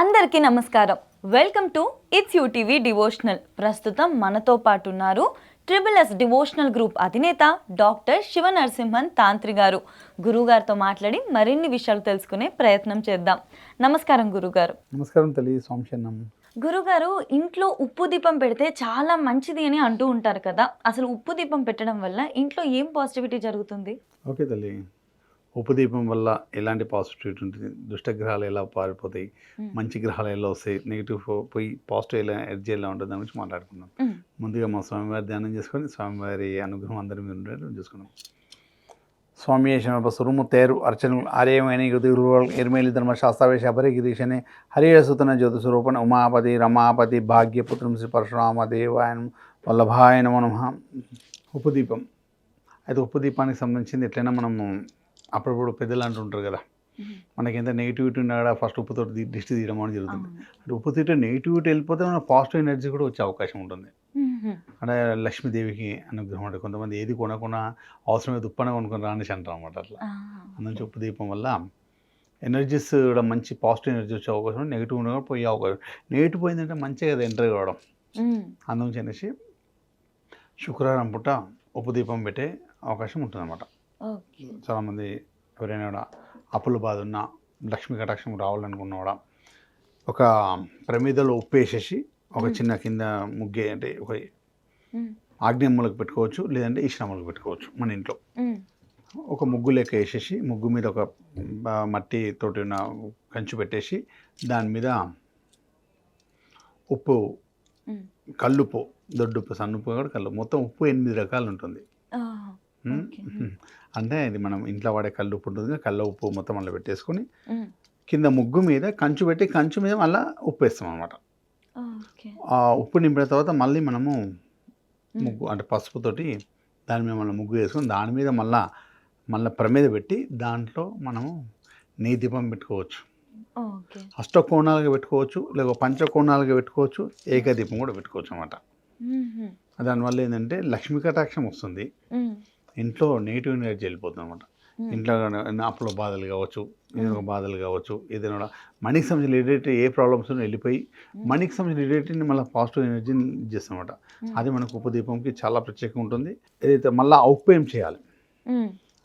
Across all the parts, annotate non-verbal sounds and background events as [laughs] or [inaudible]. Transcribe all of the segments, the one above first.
అందరికీ నమస్కారం. Welcome to its UTV devotional ప్రస్తుతం మనతో పాటు ఉన్నారు ట్రిపుల్ ఎస్ డివోషనల్ గ్రూప్ అధినేత డాక్టర్ శివ నరసింహన్ తాంత్రి గారు. గురుగారితో మాట్లాడి మరిన్ని విషయాలు తెలుసుకునే ప్రయత్నం చేద్దాం. నమస్కారం గురుగారు నమస్కారం తల్లి సోమశన్నం గురుగారు ఇంట్లో ఉప్పు దీపం పెడితే చాలా మంచిది అని అంటూ ఉంటారు కదా. అసలు ఉప్పు దీపం పెట్టడం వల్ల ఇంట్లో ఏం పాజిటివిటీ జరుగుతుంది? ఓకే తల్లి. ఉపదీపం వల్ల ఎలాంటి పాజిటివిటీ ఉంటుంది దుష్ట గ్రహాలు ఎలా పారిపోతాయి. మంచి గ్రహాలు ఎలా వస్తాయి నెగిటివ్ పోయి పాజిటివ్ ఎలా ఎనర్జీ ఎలా ఉంటుంది దాని గురించి మాట్లాడుకుందాం మ్మ్. ముందుగా మా స్వామివారి ధ్యానం చేసుకొని స్వామివారి అనుగ్రహం అందరి మీద ఉండేట్టు చూసుకున్నాం స్వామి శనప సురుముత్తేరు అర్చనలు ఆర్యమైన యుతిరువల్ ఎర్మేలి ధర్మ శాస్త్రవేశ అపరిగిరీశనే హరియసుతన జ్యోతి స్వరూపణ ఉమాపతి రమాపతి భాగ్యపుత్రం శ్రీ పరశురామ దేవాయన వల్లభాయ నమో నమః ఉపదీపం అయితే ఉపదీపానికి సంబంధించింది ఎట్లయినా మనము అప్పుడప్పుడు పెద్దలు అంటుంటారు కదా. మనకి ఎంత నెగిటివిటీ ఉన్నా కూడా ఫస్ట్ ఉప్పుతో దిష్టి తీయడం అనేది జరుగుతుంది. అంటే ఉప్పు తీయటం నెగిటివిటీ వెళ్ళిపోతే మన పాజిటివ్ ఎనర్జీ కూడా వచ్చే అవకాశం ఉంటుంది. అంటే లక్ష్మీదేవికి అనుగ్రహం అంటే కొంతమంది ఏది కొనకుండా అవసరమైతే ఉప్పన కొనుక్కొని రానిసి అంటారు అనమాట అట్లా. అందునుంచి ఉప్పు దీపం వల్ల ఎనర్జీస్ కూడా మంచి పాజిటివ్ ఎనర్జీ వచ్చే అవకాశం నెగిటివ్ ఉన్నా కూడా పోయే అవకాశం నెగిటివ్ పోయిందంటే మంచిగా కదా ఎంటర్ కావడం మ్మ్. అందునుంచి అనేసి శుక్రవారం పూట ఉప్పు దీపం పెట్టే అవకాశం ఉంటుందన్నమాట ఓకే చాలామంది ఎవరైనా కూడా అప్పుల బాధ ఉన్నా లక్ష్మీ కటాక్షం రావాలనుకున్నా కూడా ఒక ప్రమిదలో ఉప్పు వేసేసి ఒక చిన్న కింద ముగ్గే అంటే ఒక మ్మ్. ఆగ్నేయములకు పెట్టుకోవచ్చు లేదంటే ఈశ్వరములకు పెట్టుకోవచ్చు మన ఇంట్లో. ఒక ముగ్గు లెక్క వేసేసి ముగ్గు మీద ఒక మట్టి తోటి ఉన్న కంచు పెట్టేసి దాని మీద ఉప్పు. కల్లుప్పు దొడ్డుప్పు సన్నుప్పు కూడా కల్లు మొత్తం ఉప్పు ఎనిమిది రకాలు ఉంటుంది. అంటే ఇది మనం ఇంట్లో వాడే కల్లు ఉప్పు ఉంటుంది కళ్ళ ఉప్పు మొత్తం అలా పెట్టేసుకొని. కింద ముగ్గు మీద కంచు పెట్టి కంచు మీద మళ్ళీ ఉప్పు వేస్తాం అనమాట ఆ ఉప్పు నింపిన తర్వాత మళ్ళీ మనము ముగ్గు అంటే పసుపుతోటి దాని మీద మళ్ళీ ముగ్గు వేసుకొని దాని మీద మళ్ళా మళ్ళీ ప్రమేద పెట్టి దాంట్లో మనము నెయ్యి దీపం పెట్టుకోవచ్చు. అష్టకోణాలుగా పెట్టుకోవచ్చు లేక పంచకోణాలుగా పెట్టుకోవచ్చు ఏకదీపం కూడా పెట్టుకోవచ్చు అనమాట. దానివల్ల ఏంటంటే లక్ష్మీ కటాక్షం వస్తుంది. ఇంట్లో నెగిటివ్ ఎనర్జీ వెళ్ళిపోతుంది అనమాట. ఇంట్లో అప్పుల బాధలు కావచ్చు ఏదో బాధలు కావచ్చు ఏదైనా మనీకి సంబంధించిన రిలేటెడ్ ఏ ప్రాబ్లమ్స్ వెళ్ళిపోయి మనీకి సంబంధించిన రిలేటెడ్ మళ్ళీ పాజిటివ్ ఎనర్జీని అనమాట అది మనకు ఉపదీపంకి చాలా ప్రత్యేకంగా ఉంటుంది. ఏదైతే మళ్ళీ ఏం చేయాలి.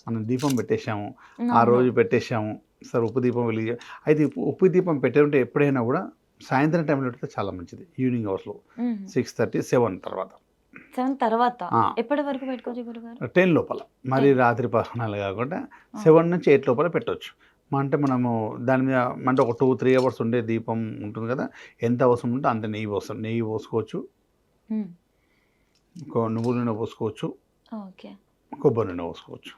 మనం దీపం పెట్టేశాము. ఆ రోజు పెట్టేశాము సరే ఉప్పు దీపం వెలిగి అయితే ఉప్పు- ఉప్పు దీపం పెట్టేంటే ఎప్పుడైనా కూడా సాయంత్రం టైంలో పెడితే చాలా మంచిది. ఈవినింగ్ అవర్స్లో. సిక్స్ థర్టీ సెవెన్ తర్వాత. సెవెన్ తర్వాత. ఎప్పటి వరకు పెట్టుకోవచ్చు గురుగారు? టెన్ లోపల. మరి రాత్రి పదకొండాలు కాకుండా సెవెన్ నుంచి ఎయిట్ లోపల పెట్టవచ్చు అంటే మనము దాని మీద అంటే ఒక టూ త్రీ అవర్స్ ఉండే దీపం ఉంటుంది కదా ఎంత అవసరం ఉంటే అంత నెయ్యి పోస్తాం. నెయ్యి పోసుకోవచ్చు. నువ్వుల నూనె పోసుకోవచ్చు. కొబ్బరి నూనె పోసుకోవచ్చు.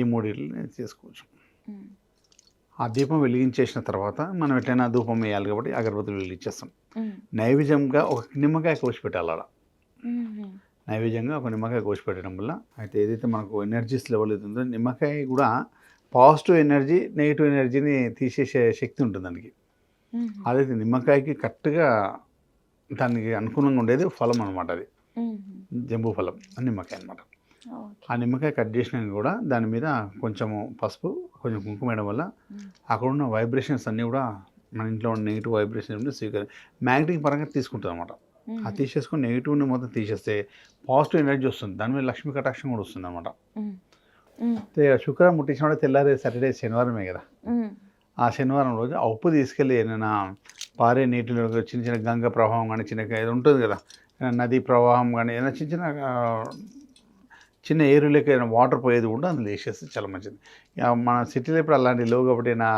ఈ మూడింటిని చేసుకోవచ్చు. ఆ దీపం వెలిగించేసిన తర్వాత మనం ఎట్లయినా ధూపం వేయాలి కాబట్టి అగరబత్తులు వెలిగించేస్తాం. నైవేద్యంగా ఒక నిమ్మకాయ కోసి పెట్టాలి అలా. నైవేద్యంగా ఒక నిమ్మకాయ కోసి పెట్టడం వల్ల అయితే ఏదైతే మనకు ఎనర్జీస్ లెవెల్ అవుతుందో నిమ్మకాయ కూడా పాజిటివ్ ఎనర్జీ నెగిటివ్ ఎనర్జీని తీసేసే శక్తి ఉంటుంది దానికి. అదైతే నిమ్మకాయకి కరెక్ట్గా దానికి అనుకూలంగా ఉండేది ఫలం అనమాట అది. జంబూ ఫలం నిమ్మకాయ అనమాట ఆ నిమ్మకాయ కట్ చేసినాక కూడా దాని మీద కొంచెము పసుపు కొంచెం కుంకుమ వేయడం వల్ల. అక్కడ ఉన్న వైబ్రేషన్స్ అన్నీ కూడా మన ఇంట్లో ఉన్న నెగిటివ్ వైబ్రేషన్ స్వీకరి మ్యాగ్నెటిక్ పరంగా తీసుకుంటుంది అనమాట అది తీసేసుకొని నెగిటివ్ని మొత్తం తీసేస్తే పాజిటివ్ ఎనర్జీ వస్తుంది దాని మీద లక్ష్మీ కటాక్షం కూడా వస్తుంది అనమాట మ్మ్. మ్మ్. శుక్రవారం ముట్టించిన తెల్లారే సాటర్డే శనివారమే కదా. ఆ శనివారం రోజు ఆ ఉప్పు తీసుకెళ్ళి ఏదైనా పారే నీటిలో చిన్న చిన్న గంగ ప్రవాహం కానీ చిన్న ఇది ఉంటుంది కదా నది ప్రవాహం కానీ ఏదైనా చిన్న చిన్న ఆ, చిన్న ఏరులోకి ఏదైనా వాటర్ పోయేది కూడా అందులో వేసేస్తే చాలా మంచిది మన సిటీలో ఇప్పుడు అలాంటి లేవు కాబట్టి నా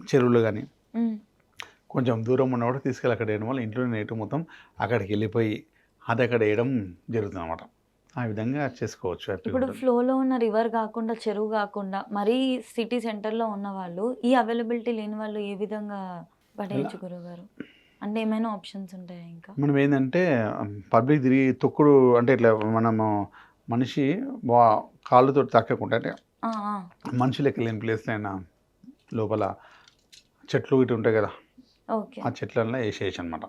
చెరువులు కానీ. కొంచెం దూరం ఉన్న కూడా తీసుకెళ్ళి అక్కడ వేయడం వల్ల ఇంట్లో నేటు మొత్తం అక్కడికి వెళ్ళిపోయి అది అక్కడ వేయడం జరుగుతుంది అనమాట ఆ విధంగా చేసుకోవచ్చు ఇప్పుడు. ఫ్లోలో ఉన్న రివర్ కాకుండా చెరువు కాకుండా మరీ సిటీ సెంటర్లో ఉన్న వాళ్ళు ఈ అవైలబిలిటీ లేని వాళ్ళు ఏ విధంగా పడేయచ్చు గురుగారు అంటే ఏమైనా ఆప్షన్స్ ఉంటాయా ఇంకా మనం ఏంటంటే పబ్లిక్ తిరిగి తొక్కుడు అంటే ఇట్లా మనము మనిషి బా కాళ్ళతో తాకకుండా అంటే ఆ. మనుషులు ఎక్కలేని ప్లేస్లో అయినా లోపల చెట్లు ఇటు ఉంటాయి కదా ఆ చెట్లల్లో వేసేయచ్చు అనమాట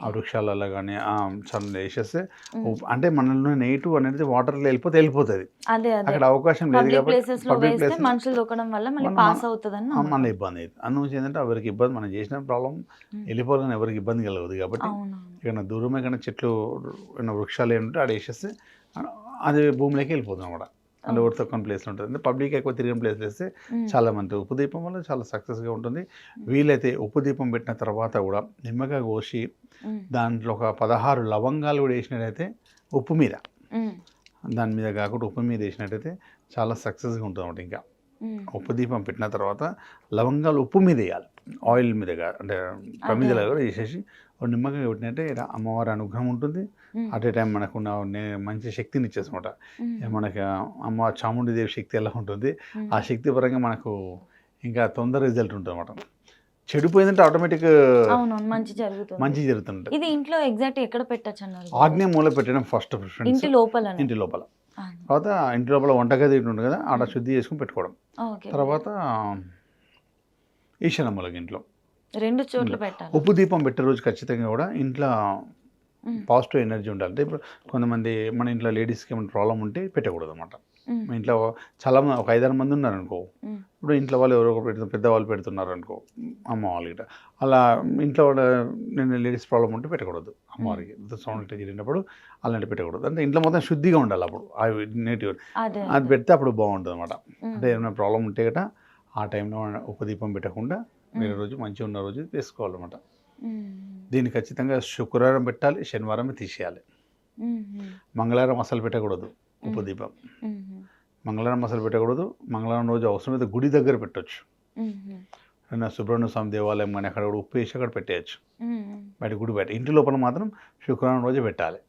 ఆ వృక్షాలలో కానీ చాలా వేసేస్తే అంటే మనలో నెగిటివ్ అనేది వాటర్లో వెళ్ళిపోతే వెళ్ళిపోతుంది. అక్కడ అవకాశం లేదు కాబట్టి మనుషులు దొక్కడం వల్ల మన- పాస్ అవుతుందని మళ్ళీ ఇబ్బంది అవుతుంది అందులోంచి ఏంటంటే ఎవరికి ఇబ్బంది మనం చేసిన ప్రాబ్లం వెళ్ళిపోవాలని ఎవరికి ఇబ్బంది కలగదు కాబట్టి ఇక్కడ దూరమే కానీ చెట్లు ఏమైనా వృక్షాలు ఏంటంటే ఆడ వేసేస్తే అది భూమిలోకి వెళ్ళిపోతుంది కూడా అందులో ఎవరి తక్కువ ప్లేస్లో ఉంటుంది అంటే పబ్లిక్ ఎక్కువ తిరిగిన ప్లేస్ వేస్తే చాలా మంది ఉప్పు దీపం వల్ల చాలా సక్సెస్గా ఉంటుంది. వీలైతే ఉప్పు దీపం పెట్టిన తర్వాత కూడా నిమ్మకాయ కోసి దాంట్లో ఒక పదహారు లవంగాలు కూడా వేసినట్టయితే ఉప్పు మీద. దాని మీద కాకుండా ఉప్పు మీద వేసినట్టయితే చాలా సక్సెస్గా ఉంటుంది అన్నమాట ఇంకా ఉప్పు దీపం పెట్టిన తర్వాత లవంగాలు ఉప్పు మీద వేయాలి. ఆయిల్ మీద అంటే ప్రమిదలో కూడా వేసేసి ఒక నిమ్మకాయ కొట్టినట్టే అమ్మవారి అనుగ్రహం ఉంటుంది. అట్ ఏ టైం మనకు మంచి శక్తిని ఇచ్చేసమాట మనకి అమ్మ చాముండిదేవి శక్తి ఎలా ఉంటుంది ఆ శక్తి పరంగా మనకు ఇంకా తొందర రిజల్ట్ ఉంటుంది అన్నమాట చెడిపోయిందంటే ఆటోమేటిక్ మంచి జరుగుతుంది. మంచి జరుగుతుంటుంది ఇది ఇంట్లో ఎగ్జాక్ట్ ఎక్కడ పెట్టచ్చు అన్నారు ఆగ్నేయ మూల పెట్టడం ఫస్ట్ ప్రిఫరెన్స్ ఇంటి లోపల ఇంటి లోపల. తర్వాత ఇంటి లోపల వంటగది ఉంటుంది కదా ఆడ శుద్ధి చేసుకుని పెట్టుకోవడం. తర్వాత ఈశాన్యమూలకి ఇంట్లో. రెండు చోట్ల పెట్టాలి. ఉప్పు దీపం పెట్టే రోజు ఖచ్చితంగా కూడా ఇంట్లో పాజిటివ్ ఎనర్జీ ఉండాలి. అంటే ఇప్పుడు కొంతమంది మన ఇంట్లో లేడీస్కి ఏమైనా ప్రాబ్లం ఉంటే పెట్టకూడదు అనమాట ఇంట్లో చాలా మంది ఒక ఐదారు మంది ఉన్నారు అనుకో ఇప్పుడు ఇంట్లో వాళ్ళు ఎవరో పెడుతున్నారు పెద్దవాళ్ళు పెడుతున్నారు అనుకో అమ్మ వాళ్ళకి అలా ఇంట్లో నేను లేడీస్ ప్రాబ్లం ఉంటే పెట్టకూడదు అమ్మవారికి సౌండ్ ఇట్లా జరిగినప్పుడు అలాంటి పెట్టకూడదు. అంటే ఇంట్లో మొత్తం శుద్ధిగా ఉండాలి అప్పుడు ఆ నెగిటివ్ అదే పెడితే అప్పుడు బాగుంటుంది అనమాట అంటే ఏమైనా ప్రాబ్లం ఉంటే గట ఆ టైంలో ఉపదీపం పెట్టకుండా వేరే రోజు మంచిగా ఉన్న రోజు వేసుకోవాలన్నమాట ఉమ్, దీన్ని ఖచ్చితంగా శుక్రవారం పెట్టాలి శనివారం తీసేయాలి. మంగళవారం అసలు పెట్టకూడదు ఉపదీపం మంగళవారం అసలు పెట్టకూడదు మంగళవారం రోజు అవసరమైతే గుడి దగ్గర ఏదైనా సుబ్రహ్మణ్య స్వామి దేవాలయం కానీ అక్కడ కూడా ఉప్పు వేసి అక్కడ పెట్టేయచ్చు. బయట గుడి బయట ఇంటి లోపల మాత్రం శుక్రవారం రోజు పెట్టాలి.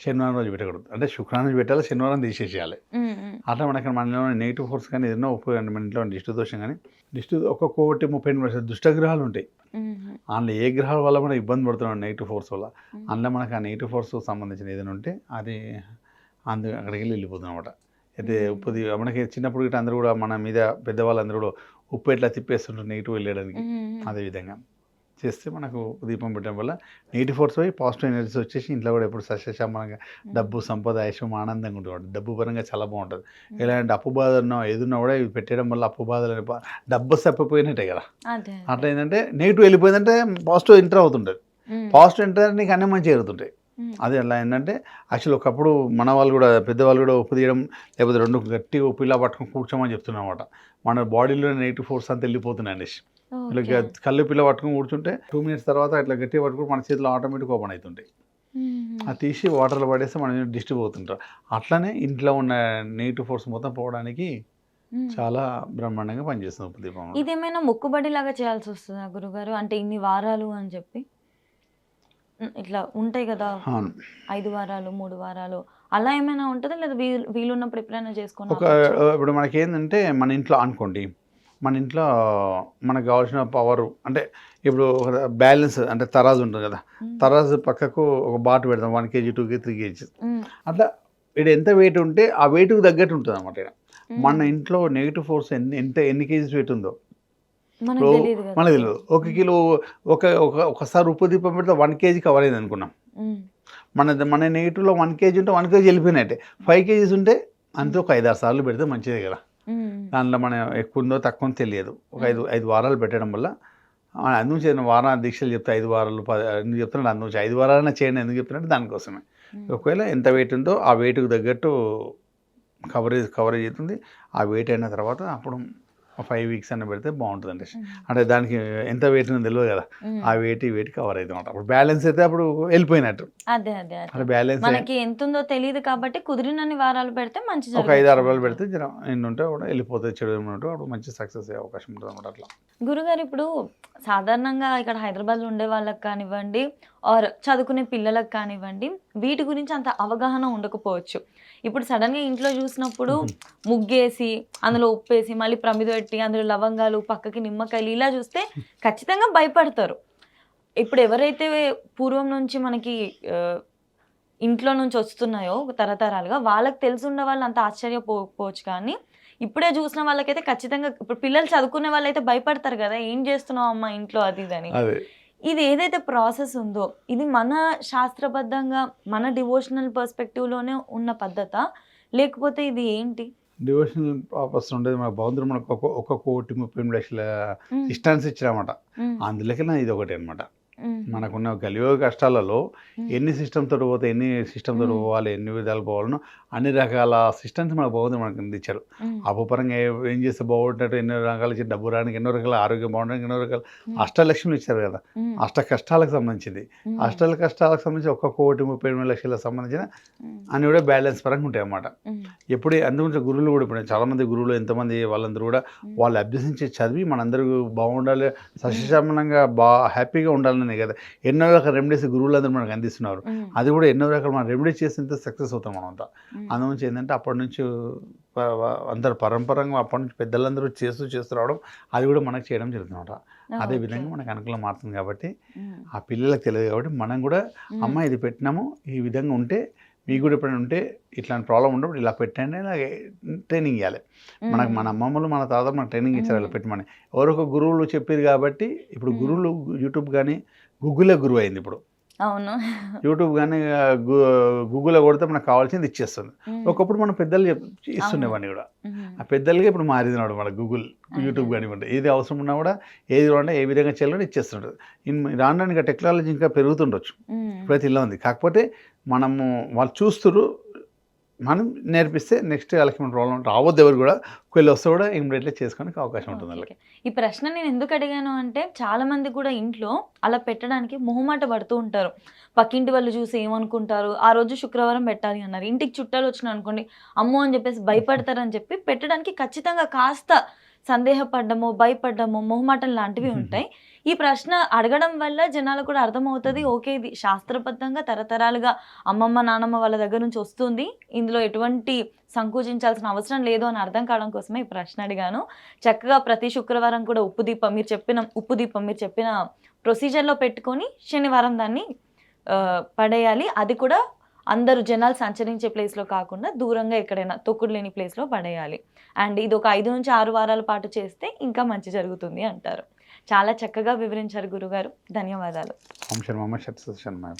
శనివారం రోజు పెట్టకూడదు. అంటే శుక్రవారం రోజు పెట్టాలి శనివారం తీసేసేయాలి. అట్లా మనకి మనలో నెగిటివ్ ఫోర్స్ కానీ ఏదైనా ఉపయోగం మన ఇంట్లో దిష్టి దోషం కానీ దిష్టి ఒక్కొక్కటి ముప్పై ఎనిమిది పర్సెంట్ దుష్టగ్రహాలు ఉంటాయి. అందులో ఏ గ్రహాల వల్ల మనం ఇబ్బంది పడుతున్నాం నెగిటివ్ ఫోర్స్ వల్ల. అందులో మనకు ఆ నెగిటివ్ ఫోర్స్ సంబంధించిన ఏదైనా ఉంటే అది అందు అక్కడికి వెళ్ళి వెళ్ళిపోతుంది అనమాట అయితే ఉప్పు మనకి చిన్నప్పుడు గిట్ట అందరూ కూడా మన మీద పెద్దవాళ్ళందరూ కూడా ఉప్పు ఎట్లా తిప్పేస్తుంటారు నెగిటివ్ వెళ్ళడానికి ఉమ్, ఉమ్, అదే విధంగా. చేస్తే మనకు దీపం పెట్టడం వల్ల నెగిటివ్ ఫోర్స్ పోయి పాజిటివ్ ఎనర్జీస్ వచ్చేసి ఇంట్లో కూడా ఎప్పుడు సస్యశామలంగా డబ్బు సంపద ఐశ్వర్యం ఆనందంగా ఉంటుంది డబ్బు పరంగా చాలా బాగుంటుంది. ఎలాంటి అప్పు బాధ ఉన్నా ఏదున్నా కూడా ఇవి పెట్టడం వల్ల అప్పు బాధలు డబ్బు తప్పిపోయినట్టే కదా. అట్లా ఏంటంటే నెగిటివ్ వెళ్ళిపోయిందంటే పాజిటివ్ ఎంటర్ అవుతుంటుంది పాజిటివ్ ఎంటర్ నీకు అన్నీ మంచి జరుగుతుంటాయి. అదే అలా ఏంటంటే యాక్చువల్ ఒకప్పుడు మన వాళ్ళు కూడా పెద్దవాళ్ళు కూడా ఉప్పు తీయడం లేకపోతే రెండు గట్టిగా ఉప్పు ఇలా పట్టుకొని కూర్చోమని చెప్తున్నమాట. మన బాడీలో నెగిటివ్ ఫోర్స్ అంతా వెళ్ళిపోతున్నాయి అనేసి. ఇలా ఓకే. కళ్ళు పిల్ల పట్టుకొని కూర్చుంటే టూ మినిట్స్ తర్వాత ఇట్లా గట్టిగా పట్టుకుని మన చేతిలో ఆటోమేటిక్ ఓపెన్ అవుతుంటాయి అది తీసి వాటర్లో పడేస్తే మనం డిస్టర్బ్ అవుతుంటారు అట్లనే ఇంట్లో ఉన్న నెగిటివ్ ఫోర్స్ మొత్తం పోవడానికి. చాలా బ్రహ్మాండంగా పనిచేస్తుంది ఉప్పు దీపం ఇదేమైనా మొక్కుబడి లాగా చేయాల్సి వస్తుందా గురుగారు? అంటే ఇన్ని వారాలు అని చెప్పి? ఇట్లా ఉంటాయి కదా. ఐదు వారాలు మూడు వారాలు. అలా ఏమైనా ఉంటుందా? లేదా వీలు వీలున్నప్పుడు ఎప్పుడైనా చేసుకుని ఒక ఇప్పుడు మనకి ఏంటంటే మన ఇంట్లో అనుకోండి మన ఇంట్లో మనకు కావాల్సిన పవర్ అంటే ఇప్పుడు బ్యాలెన్స్ అంటే తరాజు ఉంటుంది కదా తరాజు పక్కకు ఒక బాట్ పెడతాం one KG two KG three KG అట్లా ఇక్కడ ఎంత వెయిట్ ఉంటే ఆ వెయిట్కి తగ్గట్టు ఉంటుంది అనమాట ఇక్కడ మన ఇంట్లో నెగిటివ్ ఫోర్స్ ఎన్ని ఎంత ఎన్ని కేజీస్ వెయిట్ ఉందో. మనకు తెలియదు ఒక కిలో ఒక ఒక ఒకసారి ఉప్పు దీపం పెడితే వన్ కేజీ కవర్ అయింది అనుకున్నాం. మన మన నెగిటివ్లో వన్ కేజీ ఉంటే వన్ కేజీ వెళ్ళిపోయినట్టే. ఫైవ్ కేజీస్ ఉంటే అంతే ఒక ఐదారు సార్లు పెడితే మంచిదే కదా. దాంట్లో మనం ఎక్కువ ఉందో తక్కువ తెలియదు. ఒక ఐదు ఐదు వారాలు పెట్టడం వల్ల ఆ, అందుకు చేసిన వారాల దీక్షలు చెప్తే ఐదు వారాలు పది ఎందుకు చెప్తున్నాడు అందుకు ఐదు వారాలైనా చేయండి ఎందుకు చెప్తున్నాడు దానికోసమే. ఒకవేళ ఎంత వెయిట్ ఉందో ఆ వెయిట్కి తగ్గట్టు కవరేజ్ కవరేజ్ అవుతుంది ఆ వెయిట్ అయిన తర్వాత అప్పుడు ఫైవ్ వీక్స్ అన్న పెడితే బాగుంటుందండి. ఉమ్, అంటే దానికి ఎంత వెయిట్ తెలియదు కదా. ఆ వెయిట్ ఈ వెయిట్ కవర్ అవుతుంది అనమాట అప్పుడు బ్యాలెన్స్ అయితే అప్పుడు వెళ్ళిపోయినట్టు. అదే అదే బ్యాలెన్స్ మనకి ఎంత ఉందో తెలియదు కాబట్టి కుదిరినన్ని వారాలు పెడితే మంచి ఒక ఐదు ఆరు. రూపాయలు పెడితే ఎన్ని ఉంటే కూడా వెళ్ళిపోతుంది చెడు ఉంటే అప్పుడు మంచి సక్సెస్ అయ్యే అవకాశం ఉంటుంది అనమాట అట్లా. గురుగారు ఇప్పుడు సాధారణంగా ఇక్కడ హైదరాబాద్లో ఉండే వాళ్ళకి కానివ్వండి ఆర్ చదువుకునే పిల్లలకు కానివ్వండి వీటి గురించి అంత అవగాహన ఉండకపోవచ్చు. ఇప్పుడు సడన్గా ఇంట్లో చూసినప్పుడు ముగ్గేసి అందులో ఉప్పేసి మళ్ళీ ప్రమిద పెట్టి అందులో లవంగాలు పక్కకి నిమ్మకాయలు ఇలా చూస్తే ఖచ్చితంగా భయపడతారు. ఇప్పుడు ఎవరైతే పూర్వం నుంచి మనకి ఇంట్లో నుంచి వస్తున్నాయో తరతరాలుగా వాళ్ళకి తెలిసి ఉన్న వాళ్ళు అంత ఆశ్చర్యపోవచ్చు కానీ ఇప్పుడే చూసిన వాళ్ళకైతే ఖచ్చితంగా ఇప్పుడు పిల్లలు చదువుకునే వాళ్ళైతే భయపడతారు కదా ఏం చేస్తున్నావు అమ్మా ఇంట్లో? అది ఇది అని. అదే. ఇది ఏదైతే ప్రాసెస్ ఉందో ఇది మన శాస్త్రబద్ధంగా మన డివోషనల్ పర్స్పెక్టివ్లోనే ఉన్న పద్ధత లేకపోతే ఇది ఏంటి డివోషనల్ పర్పస్ ఉండేది మన భగవంతుడు మనకు ఒక కోటి ముప్పై ఎనిమిది లక్షల. ఇష్టాన్స్ ఇచ్చారన్నమాట మ్మ్. అందులోకెళ్ళి ఇది ఒకటి అనమాట. మనకున్న కలియుగ కష్టాలలో. ఎన్ని సిస్టమ్ తోటి పోతే ఎన్ని సిస్టమ్ తోటి. పోవాలి ఎన్ని విధాలు పోవాలనో అన్ని రకాల సిస్టమ్స్ మనకు భగవంతుడు మనకు అందించారు. అపపరంగా ఏ- చేస్తే బాగుంటున్నట్టు ఎన్నో రకాల ఇచ్చి డబ్బు రానికి ఎన్నో రకాల ఆరోగ్యం బాగుండడానికి ఎన్నో రకాల. అష్టలక్ష్ములు ఇచ్చారు కదా. అష్ట కష్టాలకు సంబంధించింది. అష్టాల కష్టాలకు సంబంధించి ఒక్క కోటి ముప్పై ఎనిమిది లక్షలకు సంబంధించిన. అన్ని కూడా బ్యాలెన్స్ పరంగా ఉంటాయి అన్నమాట. ఎప్పుడు అందుగురించి గురువులు కూడా ఇప్పుడు చాలామంది గురువులు ఎంతమంది వాళ్ళందరూ కూడా. వాళ్ళు అభ్యసించి చదివి మనందరూ బాగుండాలి సస్యశ్యామలంగా బా హ్యాపీగా ఉండాలనే కదా ఎన్నో రకాల రెమెడీస్ గురువులందరూ మనకు అందిస్తున్నారు. అది కూడా ఎన్నో రకాల మనం రెమెడీ చేసినంత సక్సెస్ అవుతాం మనం అంతా. అందుగురించి ఏంటంటే అప్పటి నుంచి అందరు పరంపరంగా అప్పటి నుంచి పెద్దలందరూ చేస్తూ చేస్తూ రావడం అది కూడా మనకు చేయడం జరుగుతుందన్నమాట అదే. విధంగా మనకు అనుకూలం మారుతుంది కాబట్టి. ఆ పిల్లలకు తెలియదు కాబట్టి మనం కూడా మ్మ్. అమ్మ ఇది పెట్టినాము ఈ విధంగా ఉంటే మీకు కూడా ఎప్పుడైనా ఉంటే ఇట్లాంటి ప్రాబ్లం ఉన్నప్పుడు ఇలా పెట్టండి ట్రైనింగ్ ఇవ్వాలి మనకు. మన అమ్మమ్మలు మన తాత మనకు ట్రైనింగ్ ఇచ్చారు ఇలా. పెట్టమని ఎవరొక గురువులు చెప్పారు కాబట్టి ఇప్పుడు. గురువులు యూట్యూబ్ కానీ గూగులే గురువు అయింది ఇప్పుడు. అవును. యూట్యూబ్ కానీ గూగుల్లో కొడితే మనకు కావాల్సింది ఇచ్చేస్తుంది. ఒకప్పుడు మన పెద్దలు ఇస్తుండేవాడిని కూడా. ఆ పెద్దలకి ఇప్పుడు మారినాడు మన గూగుల్ యూట్యూబ్. కానివ్వండి. ఏది అవసరం ఉన్నా కూడా ఏది అంటే ఏ విధంగా చేయాలని ఇచ్చేస్తుంటారు రాను టెక్నాలజీ ఇంకా పెరుగుతుండొచ్చు. ఇప్పుడైతే ఇలా ఉంది. కాకపోతే మనము వాళ్ళు చూస్తున్నారు మనం నేర్పిస్తే నెక్స్ట్ వాళ్ళకి మన ప్రాబ్లం రావద్దు ఎవరు కూడా. ఒకవేళ వస్తే కూడా ఇమ్మీడియట్లీ చేసుకోవడానికి అవకాశం ఉంటుంది వాళ్ళకి. ఈ ప్రశ్న నేను ఎందుకు అడిగాను అంటే చాలా మంది కూడా ఇంట్లో అలా పెట్టడానికి మొహమాట పడుతూ ఉంటారు. పక్కింటి వాళ్ళు చూసి ఏమనుకుంటారు? ఆ రోజు శుక్రవారం పెట్టాలి అన్నారు. ఇంటికి చుట్టాలు వచ్చిన అనుకోండి అమ్మో అని చెప్పేసి భయపడతారని చెప్పి పెట్టడానికి ఖచ్చితంగా కాస్త సందేహపడ్డము భయపడ్డము మొహమాటం లాంటివి [laughs] ఉంటాయి. ఈ ప్రశ్న అడగడం వల్ల జనాలు కూడా అర్థమవుతుంది. ఓకే ఇది శాస్త్రబద్ధంగా తరతరాలుగా అమ్మమ్మ నాన్నమ్మ వాళ్ళ దగ్గర నుంచి వస్తుంది. ఇందులో ఎటువంటి సంకోచించాల్సిన అవసరం లేదు అని అర్థం కావడం కోసమే ఈ ప్రశ్న అడిగాను. చక్కగా ప్రతి శుక్రవారం కూడా ఉప్పు దీపం మీరు చెప్పిన ఉప్పు దీపం మీరు చెప్పిన ప్రొసీజర్లో పెట్టుకొని శనివారం దాన్ని పడేయాలి. అది కూడా అందరూ జనాలు సంచరించే ప్లేస్లో కాకుండా దూరంగా ఎక్కడైనా తొక్కుడు లేని ప్లేస్లో పడేయాలి. అండ్ ఇది ఒక ఐదు నుంచి ఆరు వారాల పాటు చేస్తే ఇంకా మంచి జరుగుతుంది అంటారు. చాలా చక్కగా వివరించారు గురుగారు. ధన్యవాదాలు. ఓం శర్మ శర్మ.